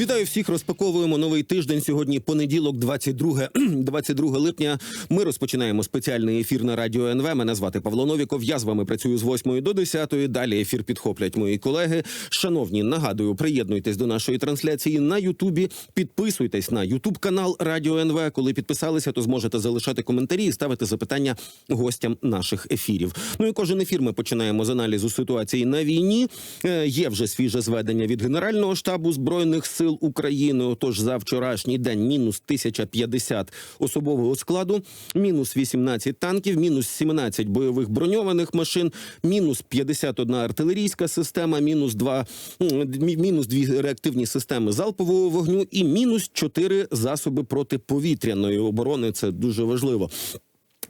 Вітаю всіх. Розпаковуємо новий тиждень. Сьогодні понеділок, 22, 22 липня. Ми розпочинаємо спеціальний ефір на радіо НВ. Мене звати Павло Новіков. Я з вами працюю з 8 до 10. Далі ефір підхоплять мої колеги. Шановні, нагадую, приєднуйтесь до нашої трансляції на Ютубі. Підписуйтесь на Ютуб канал Радіо НВ. Коли підписалися, то зможете залишати коментарі і ставити запитання гостям наших ефірів. Ну і кожен ефір ми починаємо з аналізу ситуації на війні. Е, Є вже свіже зведення від Генерального штабу збройних сил України. Отож, за вчорашній день мінус 1050 особового складу, мінус 18 танків, мінус 17 бойових броньованих машин, мінус 51 артилерійська система, мінус 2, мінус 2 реактивні системи залпового вогню і мінус 4 засоби протиповітряної оборони. Це дуже важливо.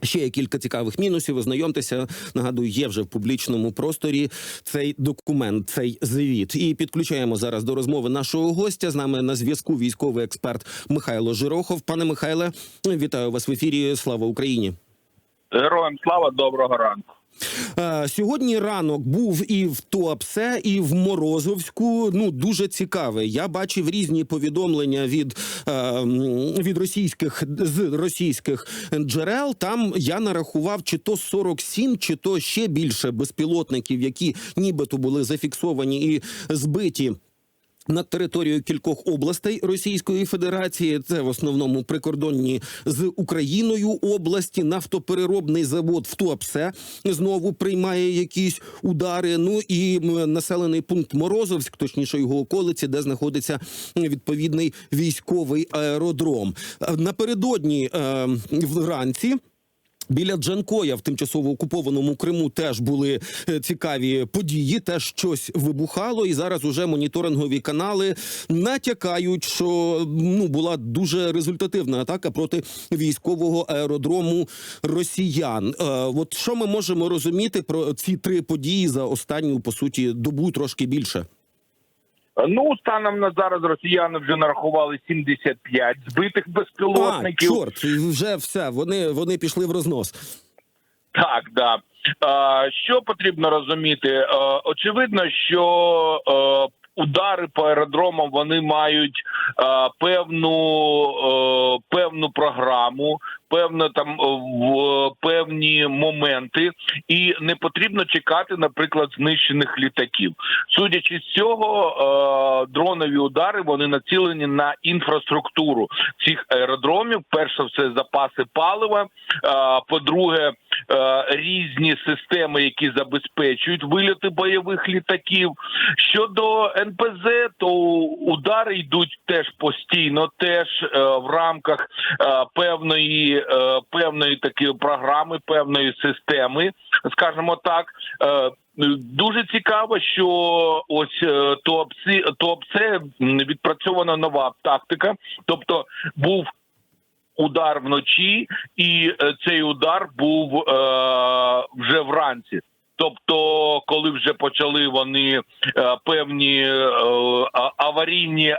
Ще є кілька цікавих мінусів. Ознайомтеся. Нагадую, є вже в публічному просторі цей документ, цей звіт. І підключаємо зараз до розмови нашого гостя. З нами на зв'язку військовий експерт Михайло Жирохов. Пане Михайле, вітаю вас в ефірі. Слава Україні. Героям слава доброго ранку. Е, Сьогодні ранок був і в Туапсе, і в Морозовську. Ну дуже цікавий. Я бачив різні повідомлення від, е, від російських з російських джерел. Там я нарахував чи то 47, чи то ще більше безпілотників, які нібито були зафіксовані і збиті. Над територією кількох областей Російської Федерації це в основному прикордонні з Україною області. Нафтопереробний завод в Туапсе знову приймає якісь удари. Ну і населений пункт Морозовськ, точніше його околиці, де знаходиться відповідний військовий аеродром. Е, Напередодні е, вранці. Біля Джанкоя в тимчасово окупованому Криму теж були е, цікаві події, теж щось вибухало, і зараз уже моніторингові канали натякають, що ну була дуже результативна атака проти військового аеродрому росіян. Е, от що ми можемо розуміти про ці три події за останню по суті добу трошки більше? Ну станом на зараз росіяни вже нарахували 75 збитих А, безпілотників. чорт, вже все. Вони вони пішли в рознос. Так, да. Що потрібно розуміти? Очевидно, що удари по аеродромам вони мають певну певну програму, певно там е, в певні моменти, і не потрібно чекати, наприклад, знищених літаків. Судячи з цього, е, дронові удари вони націлені на інфраструктуру цих аеродромів. Перше все запаси палива. Е, по-друге, різні системи, які забезпечують вильоти бойових літаків. Щодо НПЗ, то удари йдуть теж постійно, теж в рамках певної е, певної такої програми, певної системи, скажімо так. Е, Дуже цікаво, що ось е, ТОПСі, ТОПСЕ відпрацьована нова тактика, тобто був удар вночі, і е, цей удар був е, вже вранці. Тобто, коли вже почали вони е, певні е, аварійні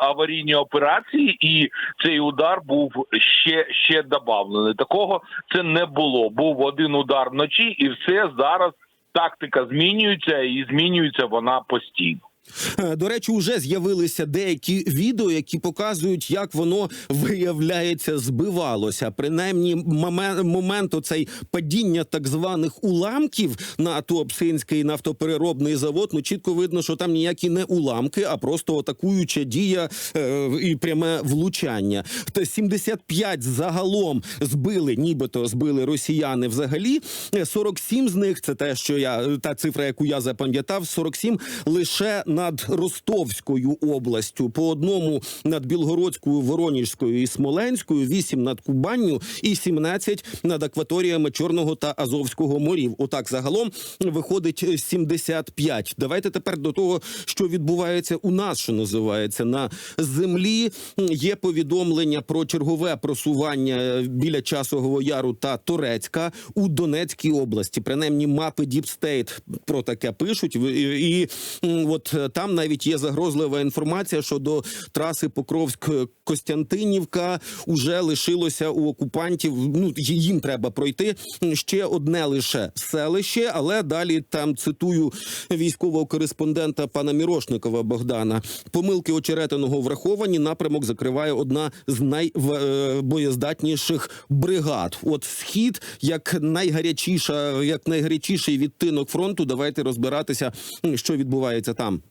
аварійні операції, і цей удар був ще ще добавлений. Такого це не було. Був один удар вночі, і все зараз тактика змінюється, і змінюється вона постійно. Е, До речі, вже з'явилися деякі відео, які показують, як воно виявляється, збивалося. Принаймні, момен- момент оцей падіння так званих уламків на Туапсинський нафтопереробний завод. Ну чітко видно, що там ніякі не уламки, а просто атакуюча дія е, і пряме влучання. Та 75 загалом збили, нібито збили росіяни взагалі. Е, 47 з них це те, що я та цифра, яку я запам'ятав, 47 лише над Ростовською областю, по одному над Білгородською, Воронежською і Смоленською, 8 над Кубанню і 17 над акваторіями Чорного та Азовського морів. Отак загалом виходить 75. Давайте тепер до того, що відбувається у нас, що називається на землі. Є повідомлення про чергове просування біля часового яру та Торецька у Донецькій області. Принаймні, мапи State про таке пишуть. І, і от Там навіть є загрозлива інформація щодо траси Покровськ-Костянтинівка. Уже лишилося у окупантів. Ну їм треба пройти ще одне лише селище, але далі там цитую військового кореспондента пана Мірошникова Богдана. Помилки очеретиного враховані. Напрямок закриває одна з найбоєздатніших бригад. От схід, як найгарячіша, як найгарячіший відтинок фронту. Давайте розбиратися, що відбувається там.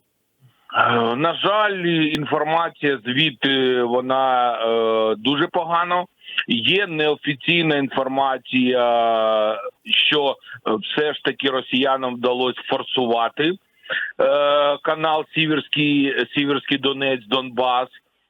Е, На жаль, інформація звідти вона е, дуже погано. Є неофіційна інформація, що е, все ж таки росіянам вдалося форсувати е, канал Сіверський, Сіверський Донець, Донбас.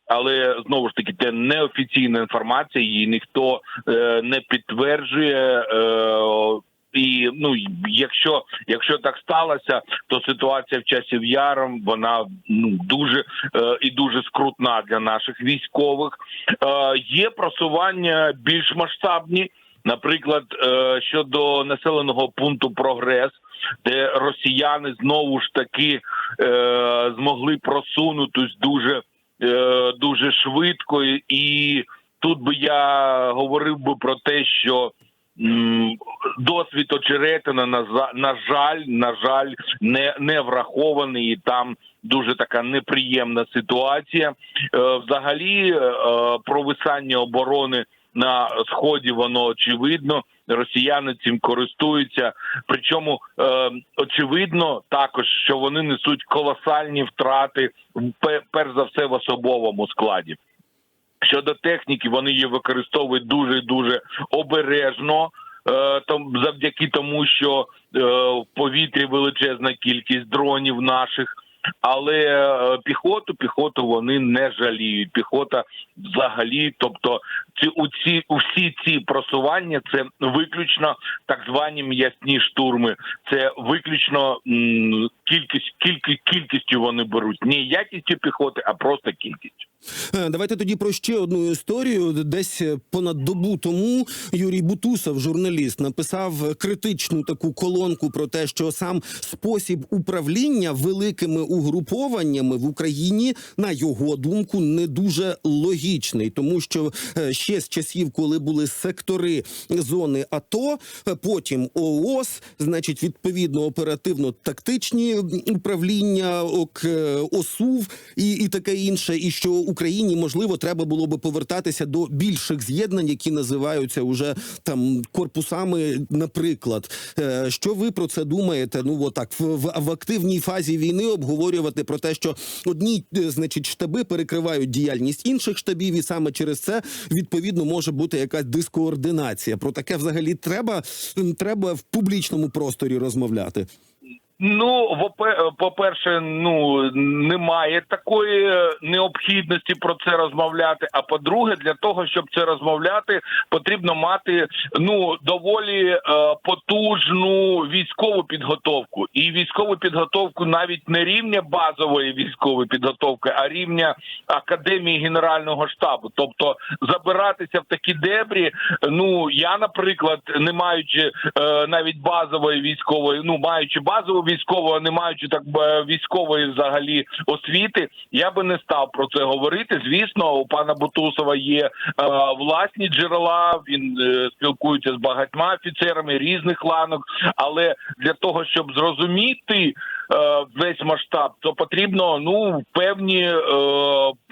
Але знову ж таки, це неофіційна інформація, її ніхто е, не підтверджує. Е, і ну якщо якщо так сталося, то ситуація в часів яром вона ну дуже е, і дуже скрутна для наших військових. Е, є просування більш масштабні, наприклад, е, щодо населеного пункту Прогрес, де росіяни знову ж таки е, змогли просунутись дуже, е, дуже швидко, і тут би я говорив би про те, що. Досвід очеретина на жаль, на жаль, не, не врахований, і там дуже така неприємна ситуація. Е, взагалі, е, провисання оборони на сході воно очевидно. Росіяни цим користуються. Причому е, очевидно також, що вони несуть колосальні втрати пе- перш за все в особовому складі. Щодо техніки, вони її використовують дуже дуже обережно. Е, Там завдяки тому, що е, в повітрі величезна кількість дронів наших, але е, піхоту, піхоту вони не жаліють. Піхота взагалі, тобто ці у ці усі ці просування, це виключно так звані м'ясні штурми. Це виключно м, кількість кількість кількістю вони беруть не якістю піхоти, а просто кількістю. Е, Давайте тоді про ще одну історію. Десь е, понад добу тому Юрій Бутусов, журналіст, написав критичну таку колонку про те, що сам спосіб управління великими угрупованнями в Україні, на його думку, не дуже логічний, тому що е, ще з часів, коли були сектори зони АТО, потім ООС, значить, відповідно оперативно-тактичні управління, ок, е, ОСУВ і, і таке інше, і що Україні можливо треба було би повертатися до більших з'єднань, які називаються уже там корпусами. Наприклад, Е, що ви про це думаєте? Ну отак в, в, активній фазі війни обговорювати про те, що одні, е, значить, штаби перекривають діяльність інших штабів, і саме через це відповідно може бути якась дискоординація. Про таке взагалі треба, треба в публічному просторі розмовляти. Ну, вопе- по-перше, ну немає такої е, необхідності про це розмовляти. А по-друге, для того, щоб це розмовляти, потрібно мати ну доволі е, потужну військову підготовку. І військову підготовку навіть не рівня базової військової підготовки, а рівня академії генерального штабу. Тобто забиратися в такі дебрі. Ну я, наприклад, не маючи е, навіть базової військової, ну маючи базову військову, а не маючи так е, військової взагалі освіти, я би не став про це говорити. Звісно, у пана Бутусова є е, власні джерела. Він е, спілкується з багатьма офіцерами різних ланок. Але для того, щоб зрозуміти весь масштаб, то потрібно ну певні е,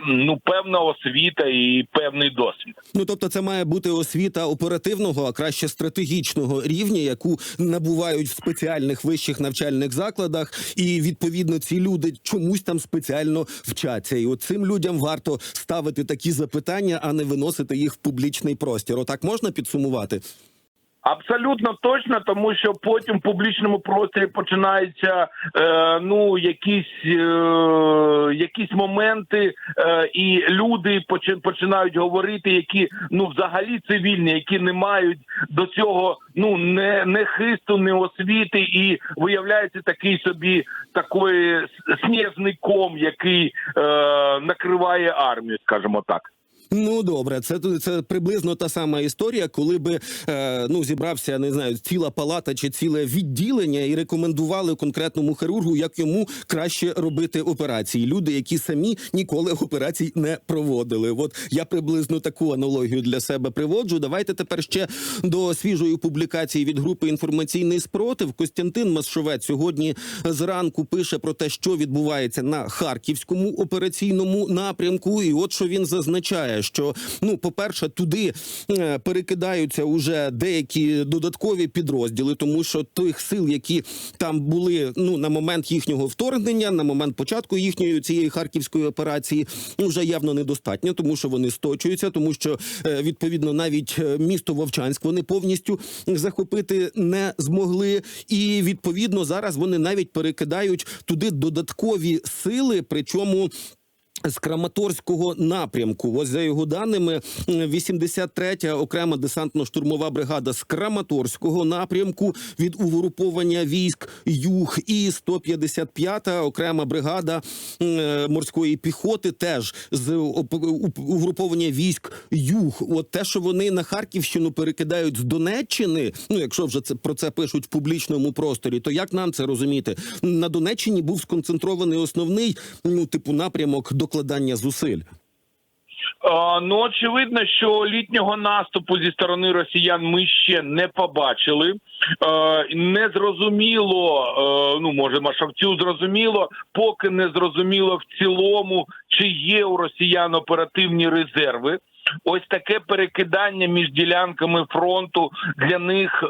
ну певна освіта і певний досвід. Ну тобто, це має бути освіта оперативного, а краще стратегічного рівня, яку набувають в спеціальних вищих навчальних закладах, і відповідно ці люди чомусь там спеціально вчаться. І от цим людям варто ставити такі запитання, а не виносити їх в публічний простір. Отак можна підсумувати. Абсолютно точно, тому що потім в публічному просторі починаються е, ну якісь е, якісь моменти, е, і люди почи- починають говорити, які ну взагалі цивільні, які не мають до цього ну не, не хисту, не освіти, і виявляється такий собі такий с- снежний ком, який е, накриває армію, скажімо так. Ну добре, це це приблизно та сама історія, коли би е, ну зібрався не знаю, ціла палата чи ціле відділення і рекомендували конкретному хірургу, як йому краще робити операції. Люди, які самі ніколи операцій не проводили. От я приблизно таку аналогію для себе приводжу. Давайте тепер ще до свіжої публікації від групи інформаційний спротив. Костянтин Масшовець сьогодні зранку пише про те, що відбувається на харківському операційному напрямку. І от що він зазначає, що ну, по-перше, туди е, перекидаються уже деякі додаткові підрозділи, тому що тих сил, які там були ну на момент їхнього вторгнення, на момент початку їхньої цієї харківської операції, вже явно недостатньо, тому що вони сточуються, тому що е, відповідно навіть е, місто Вовчанськ вони повністю захопити не змогли, і відповідно зараз вони навіть перекидають туди додаткові сили, причому. З Краматорського напрямку, ось за його даними, 83-я окрема десантно-штурмова бригада з Краматорського напрямку від угруповання військ Юг і 155-та окрема бригада е, морської піхоти, теж з угруповання військ Юг. От те, що вони на Харківщину перекидають з Донеччини. Ну, якщо вже це про це пишуть в публічному просторі, то як нам це розуміти? На Донеччині був сконцентрований основний ну типу напрямок докладання зусиль. Е, Ну, очевидно, що літнього наступу зі сторони росіян ми ще не побачили. Е, Не зрозуміло, е, ну може Машавцю зрозуміло, поки не зрозуміло в цілому, чи є у росіян оперативні резерви. Ось таке перекидання між ділянками фронту для них е,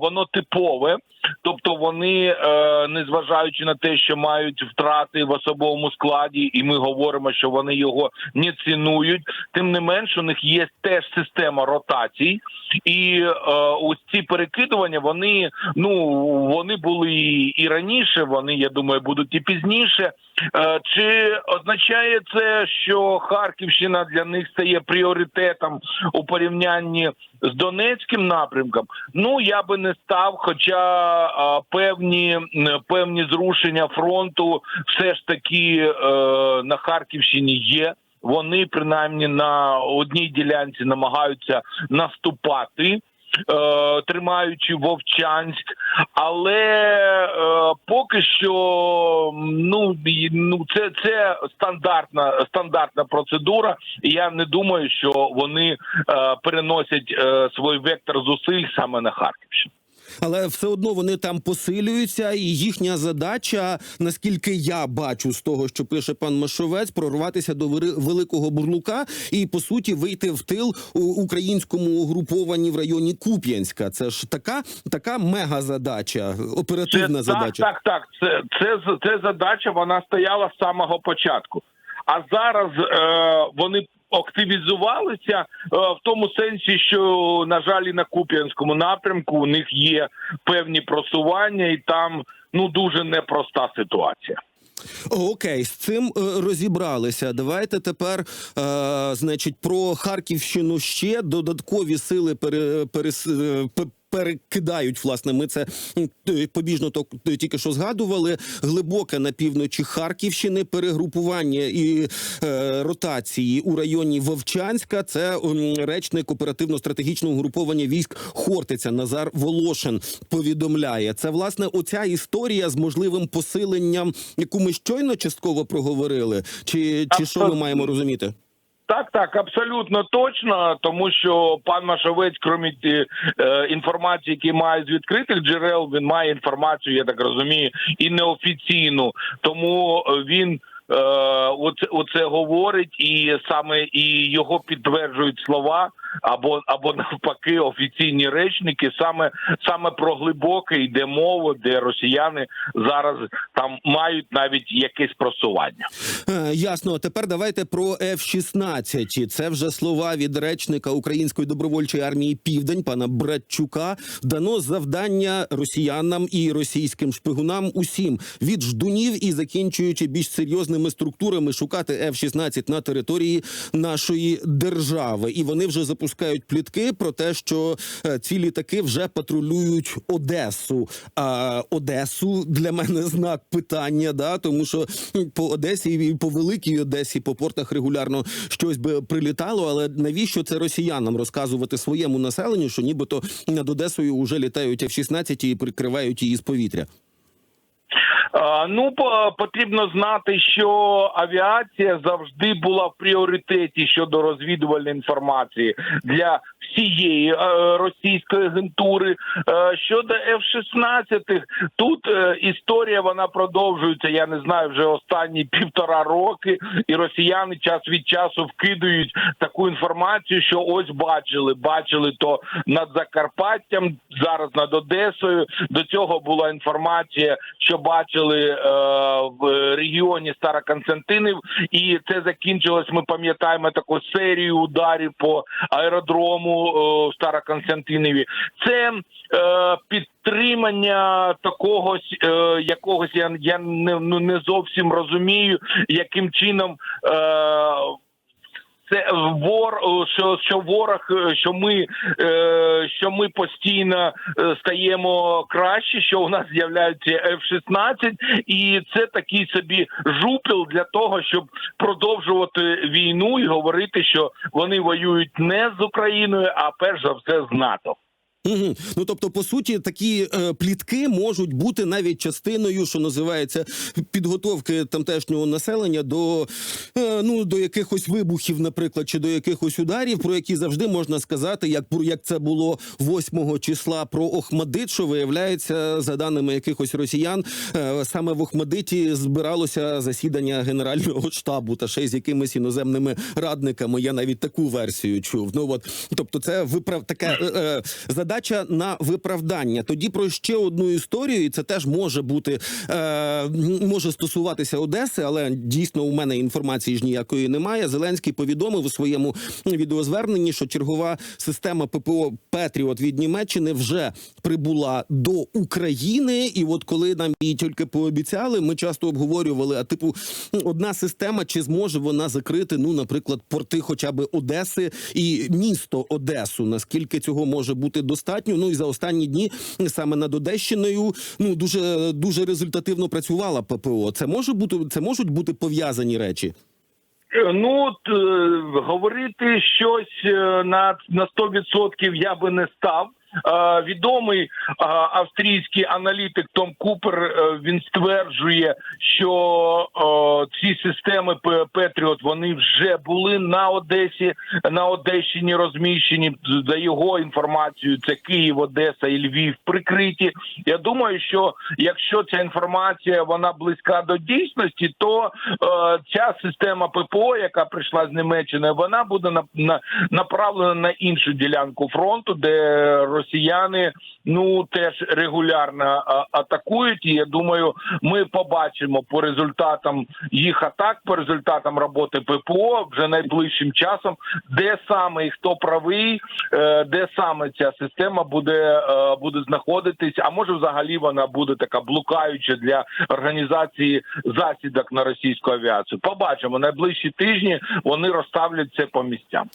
воно типове. Тобто вони, е, незважаючи на те, що мають втрати в особовому складі, і ми говоримо, що вони його не цінують. Тим не менш, у них є теж система ротацій, і е, ось ці перекидування вони ну вони були і, і раніше. Вони я думаю, будуть і пізніше. Е, Чи означає це, що Харківщина для них стає пріоритетом у порівнянні з Донецьким напрямком? Ну я би не став, хоча певні певні зрушення фронту все ж таки е, на Харківщині є. Вони принаймні на одній ділянці намагаються наступати. е, Тримаючи Вовчанськ, але поки що ну ну це, це стандартна стандартна процедура. І я не думаю, що вони е, переносять е, свій вектор зусиль саме на Харківщину. Але все одно вони там посилюються, і їхня задача, наскільки я бачу з того, що пише пан Машовець, прорватися до великого бурлука і по суті вийти в тил у українському угрупованні в районі Куп'янська. Це ж така така мега задача, оперативна Це, задача. Так, так, так. Це, це, це задача, вона стояла з самого початку. А зараз е, вони активізувалися е, в тому сенсі, що, на жаль, і на Куп'янському напрямку у них є певні просування, і там ну дуже непроста ситуація. Окей, з цим е, розібралися. Давайте тепер, е, значить, про Харківщину ще додаткові сили пере, пере, е, Перекидають власне, ми це побіжно то тільки що згадували. Глибоке на півночі Харківщини перегрупування і е, ротації у районі Вовчанська. Це речник оперативно-стратегічного угруповання військ Хортиця Назар Волошин повідомляє. Це власне оця історія з можливим посиленням, яку ми щойно частково проговорили. Чи, чи що ми маємо розуміти? Так, так, абсолютно точно, тому що пан Машовець, крім е, інформації, які має з відкритих джерел, він має інформацію, я так розумію, і неофіційну. Тому е, він е, оце, оце говорить, і саме і його підтверджують слова. Або або навпаки офіційні речники саме саме про глибоке йде мова, де росіяни зараз там мають навіть якесь просування. Е, Ясно. Тепер давайте про F-16. Це вже слова від речника Української добровольчої армії Південь пана Братчука. Дано завдання росіянам і російським шпигунам усім від ждунів і закінчуючи більш серйозними структурами шукати F-16 на території нашої держави. І вони вже запустили пускають плітки про те, що е, ці літаки вже патрулюють Одесу. А Одесу для мене знак питання, да, тому що по Одесі і по великій Одесі, по портах регулярно щось би прилітало. Але навіщо це росіянам розказувати своєму населенню, що нібито над Одесою вже літають F-16 і прикривають її з повітря? А, Ну по- потрібно знати, що авіація завжди була в пріоритеті щодо розвідувальної інформації для всієї е, російської агентури. Е, щодо F-16, тут е, історія вона продовжується. Я не знаю вже останні півтора роки, і росіяни час від часу вкидають таку інформацію, що ось бачили, бачили то над Закарпаттям, зараз над Одесою. До цього була інформація, що бачили е, в регіоні Староконстантинів, і це закінчилось. Ми пам'ятаємо таку серію ударів по аеродрому е, Староконстантинові. Це е, підтримання такого е, якогось я, я не, ну, не зовсім розумію, яким чином. Е, це вор, що, що ворог, е, що ми, е, що ми постійно е, стаємо краще, що у нас з'являються F-16, і це такий собі жупіл для того, щоб продовжувати війну і говорити, що вони воюють не з Україною, а перш за все з НАТО. Угу. Ну тобто, по суті, такі е, плітки можуть бути навіть частиною, що називається підготовки тамтешнього населення до е, ну до якихось вибухів, наприклад, чи до якихось ударів, про які завжди можна сказати, як як це було 8 числа про Охмадит, що виявляється, за даними якихось росіян, е, саме в Охмадиті збиралося засідання генерального штабу та ще з якимись іноземними радниками. Я навіть таку версію чув. Ну от тобто, це виправ така е, е, задача на виправдання. Тоді про ще одну історію, і це теж може бути е, може стосуватися Одеси, але дійсно у мене інформації ж ніякої немає. Зеленський повідомив у своєму відеозверненні, що чергова система ППО Петріот від Німеччини вже прибула до України. І от коли нам її тільки пообіцяли, ми часто обговорювали. А типу, одна система, чи зможе вона закрити, ну, наприклад, порти, хоча б Одеси і місто Одесу. Наскільки цього може бути достатньо? Ну і за останні дні саме над Одещиною ну дуже дуже результативно працювала ППО. Це може бути це можуть бути пов'язані речі. Е, Ну е, говорити щось е, на, на 100% я би не став. Відомий австрійський аналітик Том Купер е, він стверджує, що ці системи Петріот вони вже були на Одесі, на Одещині розміщені. За його інформацією, це Київ, Одеса і Львів прикриті. Я думаю, що якщо ця інформація вона близька до дійсності, то е, ця система ППО, яка прийшла з Німеччини, вона буде на, на направлена на іншу ділянку фронту, де росіяни ну теж регулярно атакують. І я думаю, ми побачимо по результатам їх атак, по результатам роботи ППО вже найближчим часом, де саме і хто правий, е, де саме ця система буде, е, буде знаходитись. А може, взагалі вона буде така блукаюча для організації засідок на російську авіацію. Побачимо найближчі тижні. Вони розставлять це по місцям.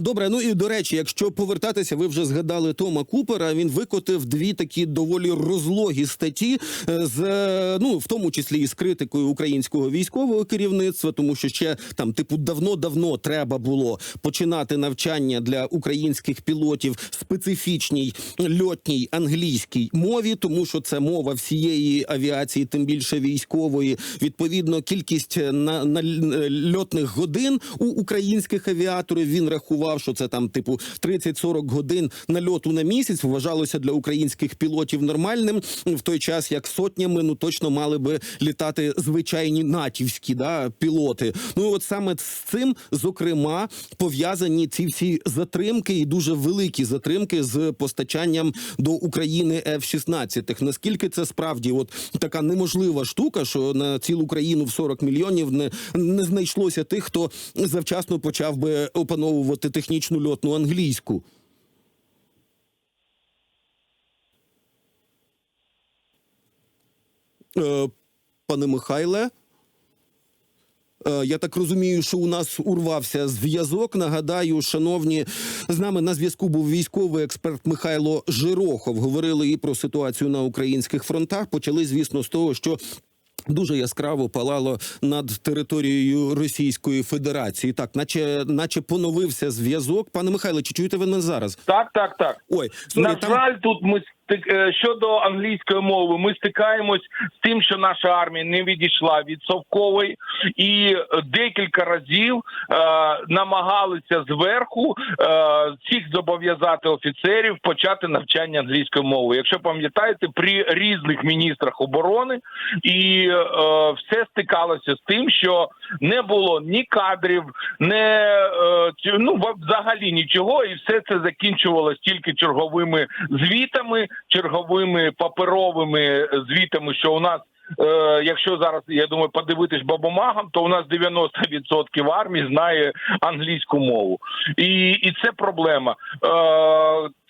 Добре, ну і до речі, якщо повертатися, ви вже згадали Тома Купера. Він викотив дві такі доволі розлогі статті, е, з е, ну в тому числі і з критикою українського військового керівництва, тому що ще там, типу, давно-давно треба було починати навчання для українських пілотів специфічній льотній англійській мові, тому що це мова всієї авіації, тим більше військової. Відповідно, кількість е, на, на льотних годин у українських авіаторів він рахував, що це там типу 30-40 годин нальоту на місяць вважалося для українських пілотів нормальним. В той час як сотнями ну точно мали би літати звичайні натівські да пілоти. Ну от саме з цим зокрема пов'язані ці всі затримки і дуже великі затримки з постачанням до України F-16. Наскільки це справді от така неможлива штука, що на цілу країну в 40 мільйонів не, не знайшлося тих, хто завчасно почав би опановувати технічну льотну англійську. Пане Михайле. Е, Я так розумію, що у нас урвався зв'язок. Нагадаю, шановні, з нами на зв'язку був військовий експерт Михайло Жирохов. Говорили і про ситуацію на українських фронтах. Почали, звісно, з того, що. Дуже яскраво палало над територією Російської Федерації. Так, наче, наче поновився зв'язок. Пане Михайле, чи чуєте ви мене зараз? Так, так, так. Ой, сорі, На там жаль, тут ми е, щодо англійської мови, ми стикаємось з тим, що наша армія не відійшла від совкової, і е, декілька разів е, намагалися зверху е, всіх зобов'язати офіцерів почати навчання англійської мови. Якщо пам'ятаєте, при різних міністрах оборони і е, все стикалося з тим, що не було ні кадрів, не е, ну взагалі нічого, і все це закінчувалось тільки черговими звітами, черговими паперовими звітами, що у нас. Е, якщо зараз я думаю подивитись бабомагам, то у нас 90% армії знає англійську мову, і, і це проблема.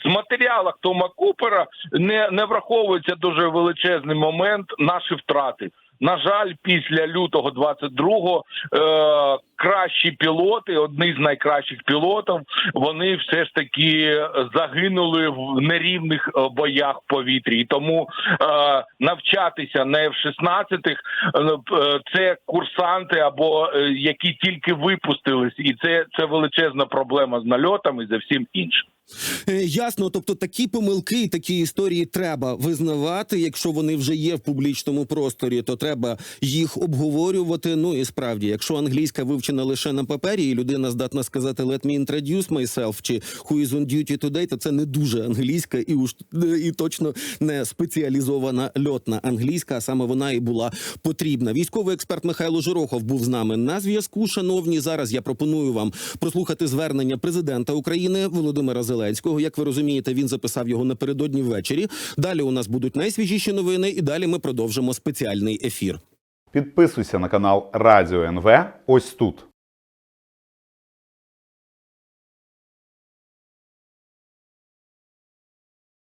з матеріалах Тома Купера не, не враховується дуже величезний момент наші втрати. На жаль, після лютого 22-го е, кращі пілоти, одні з найкращих пілотів, вони все ж таки загинули в нерівних е, боях в повітрі. І тому е, навчатися на F-16 е, е, це курсанти або е, які тільки випустились, і це, це величезна проблема з нальотами за всім іншим. Е, Ясно, тобто такі помилки і такі історії треба визнавати. Якщо вони вже є в публічному просторі, то треба їх обговорювати. Ну і справді, якщо англійська вивчена лише на папері, і людина здатна сказати «let me introduce myself» чи «who is on duty today», то це не дуже англійська і уж і точно не спеціалізована льотна англійська. А саме вона і була потрібна. Військовий експерт Михайло Жирохов був з нами на зв'язку. Шановні, зараз я пропоную вам прослухати звернення президента України Володимира Зеленського. Як ви розумієте, він записав його напередодні ввечері. Далі у нас будуть найсвіжіші новини, і далі ми продовжимо спеціальний ефір. Підписуйся на канал Радіо НВ ось тут.